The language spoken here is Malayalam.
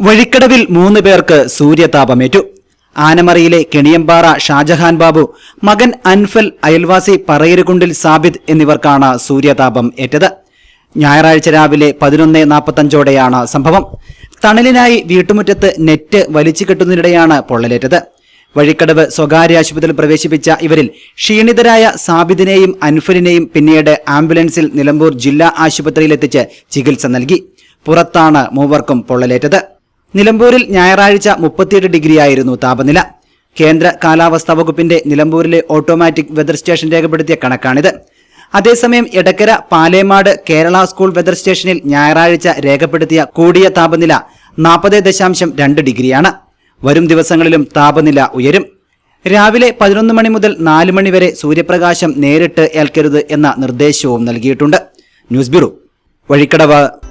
വഴിക്കടവിൽ മൂന്ന് പേർക്ക് സൂര്യതാപമേറ്റു. ആനമറയിലെ കെണിയമ്പാറ ഷാജഹാൻ ബാബു മകൻ അൻഫൽ അയൽവാസി പറയരുകുണ്ടിൽ സാബിദ് എന്നിവർക്കാണ് സൂര്യതാപം ഏറ്റത്. ഞായറാഴ്ച രാവിലെ പതിനൊന്ന് നാൽപ്പത്തഞ്ചോടെയാണ് സംഭവം. തണലിനായി വീട്ടുമുറ്റത്ത് നെറ്റ് വലിച്ചു കെട്ടുന്നതിനിടെയാണ് പൊള്ളലേറ്റത്. വഴിക്കടവ് സ്വകാര്യ ആശുപത്രിയിൽ പ്രവേശിപ്പിച്ച ഇവരിൽ ക്ഷീണിതരായ സാബിദിനെയും അൻഫലിനെയും പിന്നീട് ആംബുലൻസിൽ നിലമ്പൂർ ജില്ലാ ആശുപത്രിയിലെത്തിച്ച് ചികിത്സ നൽകി. പുറത്താണ് മൂവർക്കും പൊള്ളലേറ്റത്. നിലമ്പൂരിൽ ഞായറാഴ്ച മുപ്പത്തിയെട്ട് ഡിഗ്രിയായിരുന്നു താപനില. കേന്ദ്ര കാലാവസ്ഥാ വകുപ്പിന്റെ നിലമ്പൂരിലെ ഓട്ടോമാറ്റിക് വെതർ സ്റ്റേഷൻ രേഖപ്പെടുത്തിയ കണക്കാണിത്. അതേസമയം എടക്കര പാലേമാട് കേരള സ്കൂൾ വെതർ സ്റ്റേഷനിൽ ഞായറാഴ്ച രേഖപ്പെടുത്തിയ കൂടിയ താപനില നാൽപ്പത് ദശാംശം രണ്ട് ഡിഗ്രിയാണ്. വരും ദിവസങ്ങളിലും താപനില ഉയരും. രാവിലെ പതിനൊന്ന് മണി മുതൽ നാല് മണി വരെ സൂര്യപ്രകാശം നേരിട്ട് ഏൽക്കരുത് എന്ന നിർദ്ദേശവും നൽകിയിട്ടുണ്ട്. News bureau Vazhikkadavu.